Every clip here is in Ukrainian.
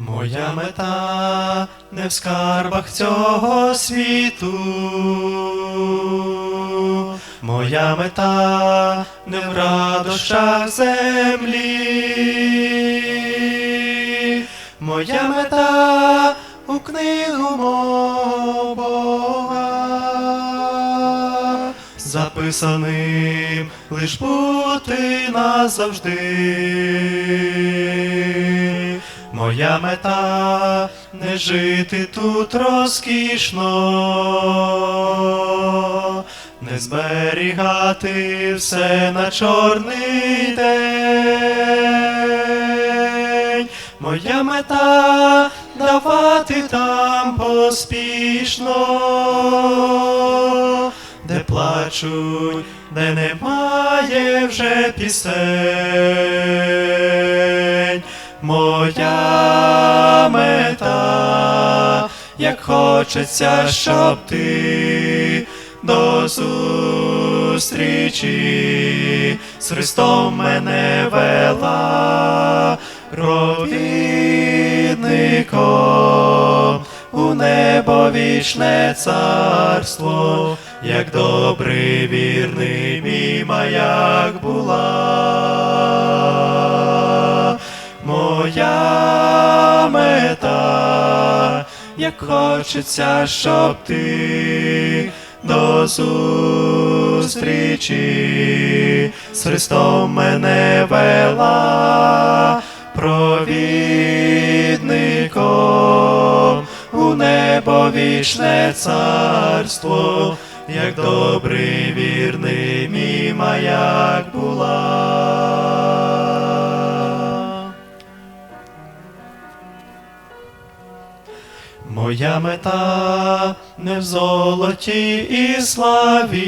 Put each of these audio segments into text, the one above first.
Моя мета не в скарбах цього світу. Моя мета не в радощах землі. Моя мета у книгу мого Бога. Записаним лиш бути назавжди. Моя мета не жити тут розкішно, не зберігати все на чорний день. Моя мета давати там поспішно, де плачуть, де немає вже пісень. Моя мета, як хочеться, щоб ти до зустрічі з Христом мене вела провідником у небо вічне царство, як добрий вірний мій маяк була. Моя мета, як хочеться, щоб ти до зустрічі з Христом мене вела провідником у небо вічне царство, як добрий вірний мій маяк була. Моя мета не в золоті і славі,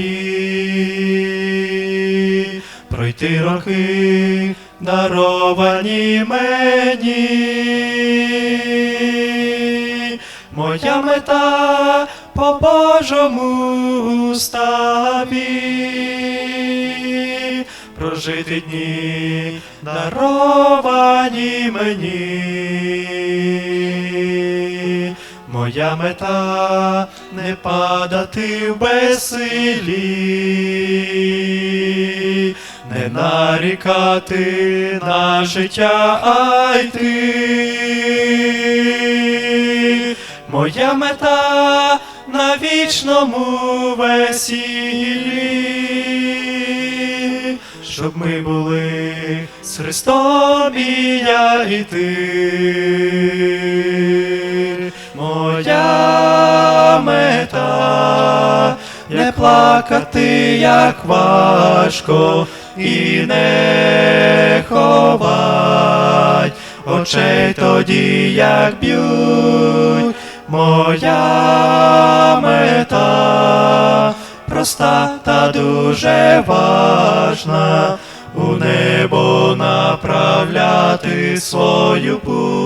пройти роки, даровані мені. Моя мета по Божому уставі, прожити дні, даровані мені. Моя мета не падати в безсилі, не нарікати на життя, а йти. Моя мета на вічному весіллі, щоб ми були з Христом і я і. Моя мета не плакати, як важко, і не ховать очей тоді, як б'ють. Моя мета проста та дуже важна, у небо направляти свою путь.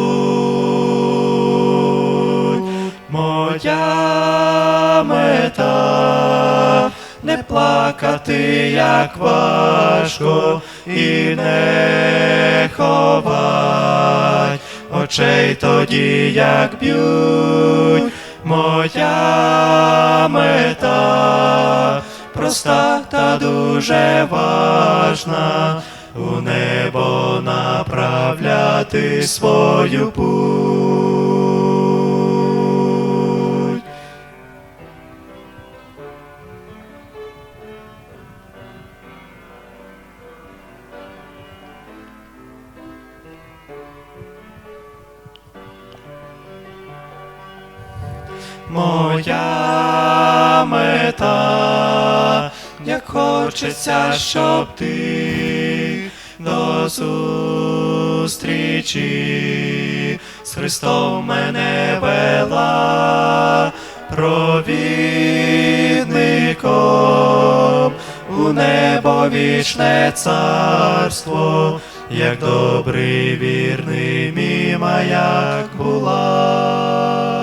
Моя мета не плакати, як важко, і не ховать очей тоді, як б'ють. Моя мета проста та дуже важна, у небо направляти свою путь. Моя мета, як хочеться, щоб ти до зустрічі з Христом мене вела провідником у небо вічне царство, як добрий вірний мій маяк була.